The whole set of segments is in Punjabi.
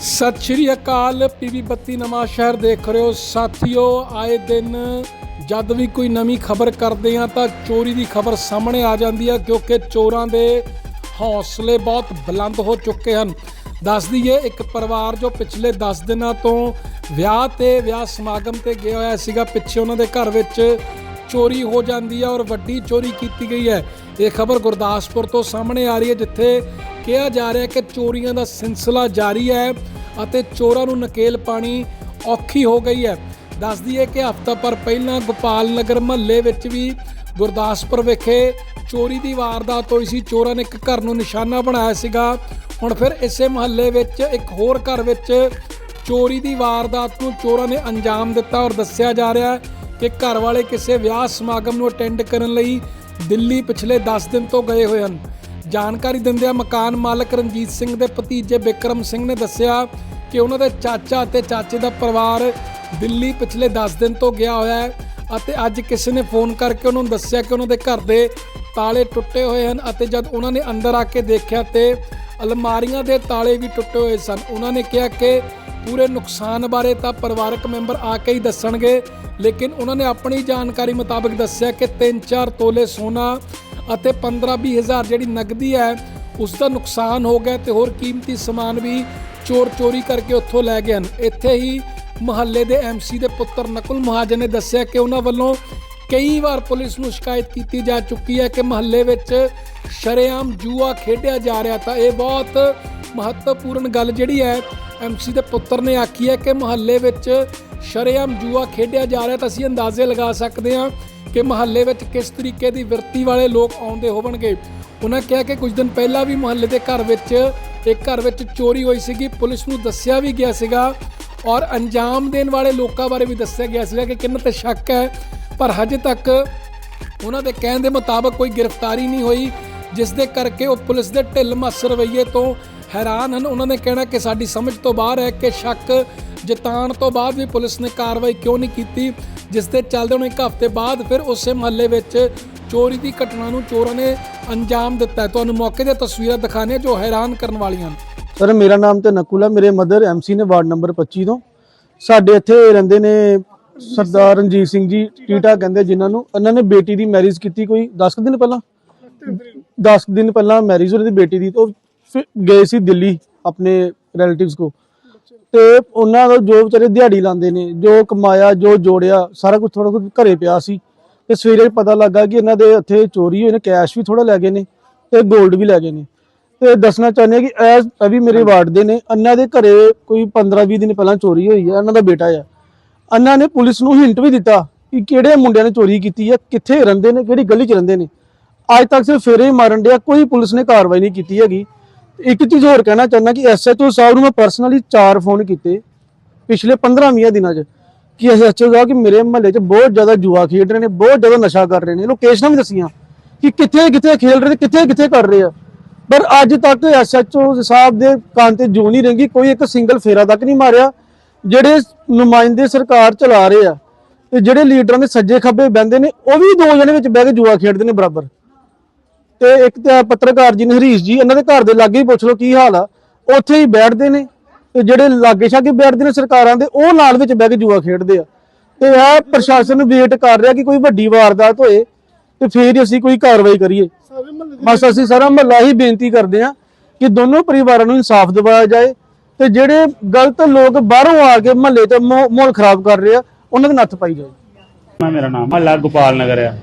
ਸਤਿ ਸ਼੍ਰੀ ਅਕਾਲ, ਪੀਵੀ ਬੱਤੀ ਨਵਾਂ ਸ਼ਹਿਰ ਦੇਖ ਰਹੇ ਹੋ। ਸਾਥੀਓ, ਆਏ ਦਿਨ ਜਦ ਵੀ ਕੋਈ ਨਵੀਂ ਖਬਰ ਕਰਦੇ ਆ ਤਾਂ ਚੋਰੀ ਦੀ ਖਬਰ ਸਾਹਮਣੇ ਆ ਜਾਂਦੀ ਹੈ, ਕਿਉਂਕਿ ਚੋਰਾਂ ਦੇ ਹੌਸਲੇ ਬਹੁਤ ਬੁਲੰਦ ਹੋ ਚੁੱਕੇ ਹਨ। ਦੱਸ ਦਈਏ, ਇੱਕ ਪਰਿਵਾਰ ਜੋ ਪਿਛਲੇ 10 ਦਿਨਾਂ ਤੋਂ ਵਿਆਹ ਤੇ ਵਿਆਹ ਸਮਾਗਮ ਤੇ ਗਿਆ ਹੋਇਆ ਸੀਗਾ, ਪਿੱਛੇ ਉਹਨਾਂ ਦੇ ਘਰ ਵਿੱਚ ਚੋਰੀ ਹੋ ਜਾਂਦੀ ਹੈ ਔਰ ਵੱਡੀ ਚੋਰੀ ਕੀਤੀ ਗਈ ਹੈ। ਇਹ ਖਬਰ ਗੁਰਦਾਸਪੁਰ ਤੋਂ ਸਾਹਮਣੇ ਆ ਰਹੀ ਹੈ, ਜਿੱਥੇ ਕਿਹਾ ਜਾ ਰਿਹਾ ਹੈ ਕਿ ਚੋਰੀਆਂ ਦਾ ਸਿਲਸਿਲਾ ਜਾਰੀ ਹੈ ਅਤੇ ਚੋਰਾਂ ਨੂੰ ਨਕੇਲ ਪਾਣੀ ਔਖੀ ਹੋ ਗਈ ਹੈ। ਦੱਸ ਦਈਏ ਕਿ ਹਫ਼ਤਾ ਪਰ ਪਹਿਲਾਂ ਗੋਪਾਲ ਨਗਰ ਮਹੱਲੇ ਵਿੱਚ ਵੀ ਗੁਰਦਾਸਪੁਰ ਵਿਖੇ ਚੋਰੀ ਦੀ ਵਾਰਦਾਤ ਹੋਈ ਸੀ। ਚੋਰਾਂ ਨੇ ਇੱਕ ਘਰ ਨੂੰ ਨਿਸ਼ਾਨਾ ਬਣਾਇਆ ਸੀਗਾ। ਹੁਣ ਫਿਰ ਇਸੇ ਮਹੱਲੇ ਵਿੱਚ ਇੱਕ ਹੋਰ ਘਰ ਵਿੱਚ ਚੋਰੀ ਦੀ ਵਾਰਦਾਤ ਨੂੰ ਚੋਰਾਂ ਨੇ ਅੰਜਾਮ ਦਿੱਤਾ ਔਰ ਦੱਸਿਆ ਜਾ ਰਿਹਾ ਹੈ ਕਿ ਘਰ ਵਾਲੇ ਕਿਸੇ ਵਿਆਹ ਸਮਾਗਮ ਨੂੰ ਅਟੈਂਡ ਕਰਨ ਲਈ ਦਿੱਲੀ ਪਿਛਲੇ 10 ਦਿਨ ਤੋਂ ਗਏ ਹੋਏ ਹਨ। ਜਾਣਕਾਰੀ ਦਿੰਦਿਆਂ ਮਕਾਨ ਮਾਲਕ ਰਣਜੀਤ ਸਿੰਘ ਦੇ ਭਤੀਜੇ ਵਿਕਰਮ ਸਿੰਘ ਨੇ ਦੱਸਿਆ ਕਿ ਉਹਨਾਂ ਦੇ ਚਾਚਾ ਅਤੇ ਚਾਚੇ ਦਾ ਪਰਿਵਾਰ ਦਿੱਲੀ ਪਿਛਲੇ 10 ਦਿਨ ਤੋਂ ਗਿਆ ਹੋਇਆ ਹੈ ਅਤੇ ਅੱਜ ਕਿਸੇ ਨੇ ਫੋਨ ਕਰਕੇ ਉਹਨਾਂ ਨੂੰ ਦੱਸਿਆ ਕਿ ਉਹਨਾਂ ਦੇ ਘਰ ਦੇ ਤਾਲੇ ਟੁੱਟੇ ਹੋਏ ਹਨ ਅਤੇ ਜਦ ਉਹਨਾਂ ਨੇ ਅੰਦਰ ਆ ਕੇ ਦੇਖਿਆ ਤੇ ਅਲਮਾਰੀਆਂ ਦੇ ਤਾਲੇ ਵੀ ਟੁੱਟੇ ਹੋਏ ਸਨ। ਉਹਨਾਂ ਨੇ ਕਿਹਾ ਕਿ ਪੂਰੇ ਨੁਕਸਾਨ ਬਾਰੇ ਤਾਂ ਪਰਿਵਾਰਕ ਮੈਂਬਰ ਆ ਕੇ ਹੀ ਦੱਸਣਗੇ, ਲੇਕਿਨ ਉਹਨਾਂ ਨੇ ਆਪਣੀ ਜਾਣਕਾਰੀ ਮੁਤਾਬਕ ਦੱਸਿਆ ਕਿ 3-4 ਤੋਲੇ ਸੋਨਾ ਅਤੇ 15-20 ਹਜ਼ਾਰ ਜਿਹੜੀ ਨਗਦੀ ਹੈ ਉਸ ਦਾ ਨੁਕਸਾਨ ਹੋ ਗਿਆ ਤੇ ਹੋਰ ਕੀਮਤੀ ਸਮਾਨ ਵੀ ਚੋਰ ਚੋਰੀ ਕਰਕੇ ਉੱਥੋਂ ਲੈ ਗਏ ਹਨ। ਇੱਥੇ ਹੀ ਮਹੱਲੇ ਦੇ ਐਮਸੀ ਦੇ ਪੁੱਤਰ ਨਕੁਲ ਮਹਾਜਨ ਨੇ ਦੱਸਿਆ ਕਿ ਉਹਨਾਂ ਵੱਲੋਂ ਕਈ ਵਾਰ ਪੁਲਿਸ ਨੂੰ ਸ਼ਿਕਾਇਤ ਕੀਤੀ ਜਾ ਚੁੱਕੀ ਹੈ ਕਿ ਮਹੱਲੇ ਵਿੱਚ ਸ਼ਰੇਆਮ ਜੂਆ ਖੇਡਿਆ ਜਾ ਰਿਹਾ ਤਾਂ ਇਹ ਬਹੁਤ ਮਹੱਤਵਪੂਰਨ ਗੱਲ ਜਿਹੜੀ ਹੈ ਐਮਸੀ ਦੇ ਪੁੱਤਰ ਨੇ ਆਖੀ ਹੈ ਕਿ ਮਹੱਲੇ ਵਿੱਚ ਸ਼ਰੇਆਮ ਜੂਆ ਖੇਡਿਆ ਜਾ ਰਿਹਾ ਤਾਂ ਅਸੀਂ ਅੰਦਾਜ਼ੇ ਲਗਾ ਸਕਦੇ ਹਾਂ ਕਿ ਮਹੱਲੇ ਵਿੱਚ ਕਿਸ ਤਰੀਕੇ ਦੀ ਵਰਤੀ ਵਾਲੇ ਲੋਕ ਆਉਂਦੇ ਹੋਣਗੇ ਉਹਨਾਂ ਕਿਹਾ ਕਿ ਕੁਝ ਦਿਨ ਪਹਿਲਾਂ ਵੀ ਮਹੱਲੇ ਦੇ ਘਰ ਵਿੱਚ, ਇੱਕ ਘਰ ਵਿੱਚ ਚੋਰੀ ਹੋਈ ਸੀਗੀ, ਪੁਲਿਸ ਨੂੰ ਦੱਸਿਆ ਵੀ ਗਿਆ ਸੀਗਾ ਔਰ ਅੰਜਾਮ ਦੇਣ ਵਾਲੇ ਲੋਕਾਂ ਬਾਰੇ ਵੀ ਦੱਸਿਆ ਗਿਆ ਸੀਗਾ ਕਿ ਕਿੰਨਾ ਤੇ ਸ਼ੱਕ ਹੈ। ਪਰ ਹਜੇ ਤੱਕ ਉਹਨਾਂ ਦੇ ਕਹਿਣ ਦੇ ਮੁਤਾਬਕ ਕੋਈ ਗ੍ਰਿਫਤਾਰੀ ਨਹੀਂ ਹੋਈ, ਜਿਸ ਦੇ ਕਰਕੇ ਉਹ ਪੁਲਿਸ ਦੇ ਢਿੱਲ ਮੱਸ ਰਵੱਈਏ ਤੋਂ ਹੈਰਾਨ ਹਨ। ਉਹਨਾਂ ਨੇ ਕਹਿਣਾ ਕਿ ਸਾਡੀ ਸਮਝ ਤੋਂ ਬਾਹਰ ਹੈ ਕਿ ਸ਼ੱਕ ਜਤਾਉਣ ਤੋਂ ਬਾਅਦ ਵੀ ਪੁਲਿਸ ਨੇ ਕਾਰਵਾਈ ਕਿਉਂ ਨਹੀਂ ਕੀਤੀ, ਜਿਸ ਦੇ ਚੱਲਦੇ ਹੁਣ ਇੱਕ ਹਫ਼ਤੇ ਬਾਅਦ ਫਿਰ ਉਸੇ ਮਹੱਲੇ ਵਿੱਚ ਚੋਰੀ ਦੀ ਘਟਨਾ ਨੂੰ ਚੋਰਾਂ ਨੇ ਅੰਜਾਮ ਦਿੱਤਾ ਤੁਹਾਨੂੰ ਮੌਕੇ ਦੀਆਂ ਤਸਵੀਰਾਂ ਦਿਖਾਣੇ ਜੋ ਹੈਰਾਨ ਕਰਨ ਵਾਲੀਆਂ ਹਨ ਸਰ, ਮੇਰਾ ਨਾਮ ਤੇ ਨਕੁਲ ਹੈ ਮੇਰੇ ਮਦਰ ਐਮਸੀ ਨੇ ਵਾਰਡ ਨੰਬਰ 25 ਤੋਂ। ਸਾਡੇ ਇੱਥੇ ਰਹਿੰਦੇ ਨੇ ਸਰਦਾਰ ਰਣਜੀਤ ਸਿੰਘ ਜੀ, ਟੀਟਾ ਕਹਿੰਦੇ ਜਿਨ੍ਹਾਂ ਨੂੰ। ਇਹਨਾਂ ਨੇ ਬੇਟੀ ਦੀ ਮੈਰਿਜ ਕੀਤੀ ਕੋਈ 10 ਦਿਨ ਪਹਿਲਾਂ? 10 ਦਿਨ ਪਹਿਲਾਂ ਮੈਰਿਜ ਹੋਈ ਦੀ ਬੇਟੀ ਦੀ ਤੋਂ ਗਏ ਸੀ ਦਿੱਲੀ ਆਪਣੇ ਰਿਲੇਟਿਵਸ ਕੋ ਤੇ ਉਹਨਾਂ ਦਾ ਜੋ ਵਿਚਾਰੇ ਦਿਹਾੜੀ ਲਾਉਂਦੇ ਨੇ, ਜੋ ਕਮਾਇਆ, ਜੋ ਜੋੜਿਆ, ਸਾਰਾ ਕੁਝ ਥੋੜਾ ਕੁਝ ਘਰੇ ਪਿਆ ਸੀ। ਤੇ ਸਵੇਰੇ ਪਤਾ ਲੱਗਾ ਕਿ ਇਹਨਾਂ ਦੇ ਇੱਥੇ ਚੋਰੀ ਹੋਈ ਨੇ ਕੈਸ਼ ਵੀ ਥੋੜਾ ਲੈ ਗਏ ਨੇ ਤੇ 골ਡ ਵੀ ਲੈ ਗਏ ਨੇ। ਤੇ ਦੱਸਣਾ ਚਾਹੁੰਦੇ ਹਾਂ ਕਿ ਇਹ ਇਹ ਵੀ ਮੇਰੇ ਵਾਰਡ ਦੇ ਨੇ। ਇਹਨਾਂ ਦੇ ਘਰੇ ਕੋਈ 15-20 ਦਿਨ ਪਹਿਲਾਂ ਚੋਰੀ ਹੋਈ ਹੈ, ਇਹਨਾਂ ਦਾ ਬੇਟਾ ਹੈ ਇਹਨਾਂ ਨੇ ਪੁਲਿਸ ਨੂੰ ਹਿੰਟ ਵੀ ਦਿੱਤਾ ਕਿ ਕਿਹੜੇ ਮੁੰਡਿਆਂ ਨੇ ਚੋਰੀ ਕੀਤੀ ਹੈ, ਕਿੱਥੇ ਰਹਿੰਦੇ ਨੇ, ਕਿਹੜੀ ਗਲੀ 'ਚ ਰਹਿੰਦੇ ਨੇ। ਅੱਜ ਤੱਕ ਸਿਰਫ ਫੇਰੇ ਹੀ ਮਾਰਨ ਡਿਆ, ਕੋਈ ਪੁਲਿਸ ਨੇ ਕਾਰਵਾਈ ਨਹੀਂ ਕੀਤੀ ਹੈਗੀ। ਇੱਕ ਚੀਜ਼ ਹੋਰ ਕਹਿਣਾ ਚਾਹੁੰਦਾ ਕਿ ਐਸਐਚਓ ਸਾਹਿਬ ਨੂੰ ਮੈਂ ਪਰਸਨਲੀ ਚਾਰ ਫੋਨ ਕੀਤੇ ਪਿਛਲੇ 15-20 ਦਿਨਾਂ 'ਚ ਕਿ ਐਸਐਚਓ ਸਾਹਿਬ ਕਿ ਮੇਰੇ ਮਹੱਲੇ 'ਚ ਬਹੁਤ ਜ਼ਿਆਦਾ ਜੂਆ ਖੇਡ ਰਹੇ ਨੇ, ਬਹੁਤ ਜ਼ਿਆਦਾ ਨਸ਼ਾ ਕਰ ਰਹੇ ਨੇ। ਲੋਕੇਸ਼ਨਾਂ ਵੀ ਦੱਸੀਆਂ ਕਿ ਕਿੱਥੇ ਕਿੱਥੇ ਖੇਡ ਰਹੇ ਨੇ, ਕਿੱਥੇ ਕਿੱਥੇ ਕਰ ਰਹੇ ਆ। ਪਰ ਅੱਜ ਤੱਕ ਐਸਐਚਓ ਸਾਹਿਬ ਦੇ ਕੰਨ ਤੇ ਜੂ ਨਹੀਂ ਰੰਗੀ, ਕੋਈ ਇੱਕ ਸਿੰਗਲ ਫੇਰਾ ਤੱਕ ਨਹੀਂ ਮਾਰਿਆ। ਜਿਹੜੇ ਨੁਮਾਇੰਦੇ ਸਰਕਾਰ ਚਲਾ ਰਹੇ ਆ ਤੇ ਜਿਹੜੇ ਲੀਡਰਾਂ ਦੇ ਸੱਜੇ ਖੱਬੇ ਬਹਿੰਦੇ ਨੇ, ਉਹ ਵੀ ਦੋ ਜਣੇ ਵਿੱਚ ਬਹਿ ਕੇ ਜੂਆ ਖੇਡਦੇ ਨੇ ਬਰਾਬਰ। ਤੇ ਇੱਕ ਤੇ ਪੱਤਰਕਾਰ ਜੀ ਹਰੀਸ਼ ਜੀ, ਇਹਨਾਂ ਦੇ ਘਰ ਦੇ ਲਾਗੇ ਹੀ ਪੁੱਛ ਲਓ ਕੀ ਹਾਲ ਆ। ਉੱਥੇ ਹੀ ਬੈਠਦੇ ਨੇ ਤੇ ਜਿਹੜੇ ਲਾਗੇ ਛਾਗੇ ਬੈਠਦੇ ਨੇ ਸਰਕਾਰਾਂ ਦੇ, ਉਹ ਨਾਲ ਵਿੱਚ ਬਹਿ ਕੇ ਜੂਆ ਖੇਡਦੇ ਆ। ਤੇ ਇਹ ਪ੍ਰਸ਼ਾਸਨ ਵੇਟ ਕਰ ਰਿਹਾ ਕਿ ਕੋਈ ਵੱਡੀ ਵਾਰਦਾਤ ਹੋਏ ਤੇ ਫੇਰ ਅਸੀਂ ਕੋਈ ਕਾਰਵਾਈ ਕਰੀਏ। ਬਸ ਅਸੀਂ ਸਾਰਾ ਮਹੱਲਾ ਹੀ ਬੇਨਤੀ ਕਰਦੇ ਆ ਕਿ ਦੋਨੋਂ ਪਰਿਵਾਰਾਂ ਨੂੰ ਇਨਸਾਫ ਦਿਵਾਇਆ ਜਾਏ ਤੇ ਜਿਹੜੇ ਗਲਤ ਲੋਕ ਬਾਹਰੋਂ ਆ ਕੇ ਮਹੱਲੇ ਤੇ ਮਾਹੌ- ਖਰਾਬ ਕਰ ਰਹੇ ਆ, ਉਹਨਾਂ ਦੇ ਨੱਥ ਪਾਈ ਜਾਏ। ਮੇਰਾ ਨਾਮ ਮਹੱਲਾ ਗੋਪਾਲ ਨਗਰ ਆ।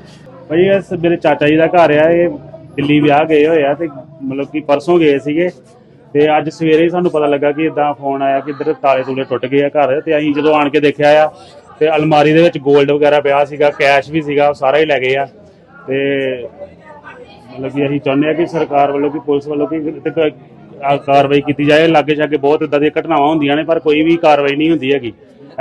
ਭਾਈ ਇਹ ਮੇਰੇ ਚਾਚਾ ਜੀ ਦਾ ਘਰ ਆ, ਇਹ ਦਿੱਲੀ ਵਿਆਹ ਗਏ ਹੋਏ ਆ ਤੇ ਮਤਲਬ ਕਿ ਪਰਸੋਂ ਗਏ ਸੀਗੇ ਤੇ ਅੱਜ ਸਵੇਰੇ ਹੀ ਸਾਨੂੰ ਪਤਾ ਲੱਗਾ ਕਿ ਇਦਾਂ ਫੋਨ ਆਇਆ ਕਿ ਇੱਧਰ ਤਾਲੇ ਤੂਲੇ ਟੁੱਟ ਗਏ ਆ ਘਰ ਤੇ ਅਸੀਂ ਜਦੋਂ ਆਣ ਕੇ ਦੇਖਿਆ ਆ ਤੇ ਅਲਮਾਰੀ ਦੇ ਵਿੱਚ 골ਡ ਵਗੈਰਾ ਪਿਆ ਸੀਗਾ ਕੈਸ਼ ਵੀ ਸੀਗਾ, ਉਹ ਸਾਰਾ ਹੀ ਲੈ ਗਏ ਆ। ਤੇ ਮਤਲਬ ਕਿ ਅਸੀਂ ਚਾਹੁੰਦੇ ਆ ਕਿ ਸਰਕਾਰ ਵੱਲੋਂ ਕਿ ਪੁਲਿਸ ਵੱਲੋਂ ਕਿ ਤੇ ਕ- ਆ ਕਾਰਵਾਈ ਕੀਤੀ ਜਾਏ। ਲਾਗੇ ਛਾਗੇ ਬਹੁਤ ਇਦਾਂ ਦੀਆਂ ਘਟਨਾਵਾਂ ਹੁੰਦੀਆਂ ਨੇ, ਪਰ ਕੋਈ ਵੀ ਕਾਰਵਾਈ ਨਹੀਂ ਹੁੰਦੀ ਹੈਗੀ।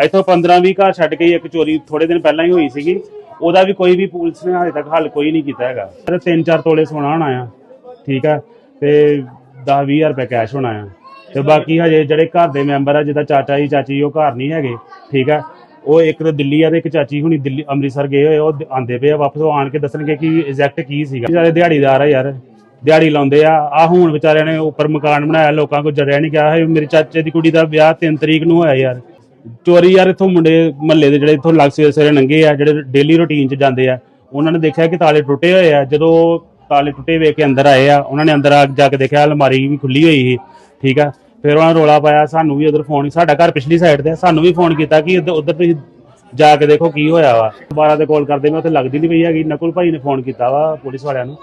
ਇੱਥੋਂ 15 20 ਘਰ ਛੱਡ ਕੇ ਹੀ ਇੱਕ ਚੋਰੀ ਥੋੜੇ ਦਿਨ ਪਹਿਲਾਂ ਹੀ ਹੋਈ ਸੀਗੀ। ਉਹਦਾ ਵੀ ਕੋਈ ਵੀ ਪੁਲਿਸ ਨੇ ਹਾਲੇ ਤੱਕ ਹੱਲ ਕੋਈ ਨਹੀਂ ਕੀਤਾ ਹੈਗਾ। ਤੇ 3-4 ਤੋਲੇ ਸੋਨਾ ਹੋਣਾ ਆ, ਠੀਕ ਆ? ਤੇ 10-20000 ਰੁਪਏ ਕੈਸ਼ ਹੋਣਾ ਆ। ਤੇ ਬਾਕੀ ਹਜੇ ਜਿਹੜੇ ਘਰ ਦੇ ਮੈਂਬਰ ਆ, ਜਿੱਦਾਂ ਚਾਚਾ ਜੀ, ਚਾਚੀ ਉਹ ਘਰ ਨਹੀਂ ਹੈਗੇ, ਠੀਕ ਆ? ਉਹ ਇੱਕ ਤਾਂ ਦਿੱਲੀ ਆ ਤੇ ਇੱਕ ਚਾਚੀ ਹੁਣੀ ਦਿੱਲੀ, ਅੰਮ੍ਰਿਤਸਰ ਗਏ ਹੋਏ ਉਹ ਆਂਦੇ ਪਏ ਆ ਵਾਪਸ, ਉਹ ਆਣ ਕੇ ਦੱਸਣਗੇ ਕਿ ਐਗਜ਼ੈਕਟ ਕੀ ਸੀਗਾ। ਜਿਹੜੇ ਦਿਹਾੜੀਦਾਰ ਆ ਯਾਰ, ਦਿਹਾੜੀ ਲਾਉਂਦੇ ਆ। ਆ ਹੁਣ ਵਿਚਾਰਿਆਂ ਨੇ ਉੱਪਰ ਮਕਾਨ ਬਣਾਇਆ, ਲੋਕਾਂ ਕੋਲ ਜਰਿਆ ਨਹੀਂ ਗਿਆ। ਹੈ ਮੇਰੇ ਚਾਚੇ ਦੀ ਕੁੜੀ ਦਾ ਵਿਆਹ 3 ਤਰੀਕ ਨੂੰ ਹੋਇਆ ਯਾਰ। ਚੋਰੀ ਯਾਰ ਇੱਥੋਂ ਮੁੰਡੇ ਮਹੱਲੇ ਦੇ ਜਿਹੜੇ ਇੱਥੋਂ ਲੱਗ ਸਵੇਰੇ ਸਵੇਰੇ ਨੰਗੇ ਆ, ਜਿਹੜੇ ਡੇਲੀ ਰੁਟੀਨ 'ਚ ਜਾਂਦੇ ਆ, ਉਹਨਾਂ ਨੇ ਦੇਖਿਆ ਕਿ ਤਾਲੇ ਟੁੱਟੇ ਹੋਏ ਆ। ਜਦੋਂ ਤਾਲੇ ਟੁੱਟੇ ਵੇਖ ਕੇ ਅੰਦਰ ਆਏ ਆ, ਉਹਨਾਂ ਨੇ ਅੰਦਰ ਆ ਜਾ ਕੇ ਦੇਖਿਆ, ਅਲਮਾਰੀ ਵੀ ਖੁੱਲੀ ਹੋਈ ਸੀ, ਠੀਕ ਆ। ਫਿਰ ਉਹਨਾਂ ਰੋਲਾ ਪਾਇਆ, ਸਾਨੂੰ ਵੀ ਉਧਰ ਫੋਨ ਸਾਡਾ ਘਰ ਪਿਛਲੀ ਸਾਈਡ ਤੇ ਸਾਨੂੰ ਵੀ ਫੋਨ ਕੀਤਾ ਕਿ ਉਧਰ ਤੁਸੀਂ ਜਾ ਕੇ ਦੇਖੋ ਕੀ ਹੋਇਆ ਵਾ। 12 ਤੇ ਕਾਲ ਕਰਦੇ, ਮੈਂ ਉੱਥੇ ਲੱਗਦੀ ਨਹੀਂ ਪਈ ਹੈਗੀ, ਨਕੁਲ ਭਾਈ ਨੇ ਫੋਨ ਕੀਤਾ ਵਾ ਪੁਲਿਸ ਵਾਲਿਆਂ ਨੂੰ।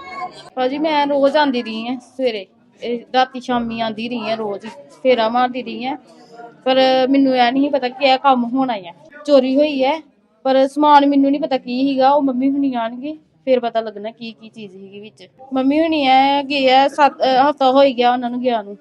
ਭਾਜੀ, ਮੈਂ ਰੋਜ਼ ਆਂਦੀ ਰਹੀ ਹਾਂ ਸਵੇਰੇ, ਇਹ ਰਾਤੀ ਸ਼ਾਮੀ ਆਂਦੀ ਰਹੀ ਹਾਂ ਰੋਜ਼ ਹੀ ਫੇਰਾ ਮਾਰਦੀ ਰਹੀ ਹਾਂ। ਪਰ ਮੈਨੂੰ ਇਹ ਨਹੀਂ ਪਤਾ ਕਿ ਇਹ ਕੰਮ ਹੋਣਾ ਹੈ ਚੋਰੀ ਹੋਈ ਹੈ, ਪਰ ਸਮਾਨ ਮੈਨੂੰ ਨਹੀਂ ਪਤਾ ਕੀ ਸੀਗਾ, ਉਹ ਮੰਮੀ ਹੁਣੀ ਆਣਗੇ, ਫਿਰ ਪਤਾ ਲੱਗਣਾ ਕੀ ਕੀ ਚੀਜ਼ ਸੀਗੀ ਵਿੱਚ। ਮੰਮੀ ਹੁਣੀ ਐ ਗਏ ਆ ਹਫਤਾ ਹੋਈ ਗਿਆ ਉਹਨਾਂ ਨੂੰ ਗਿਆ ਨੂੰ।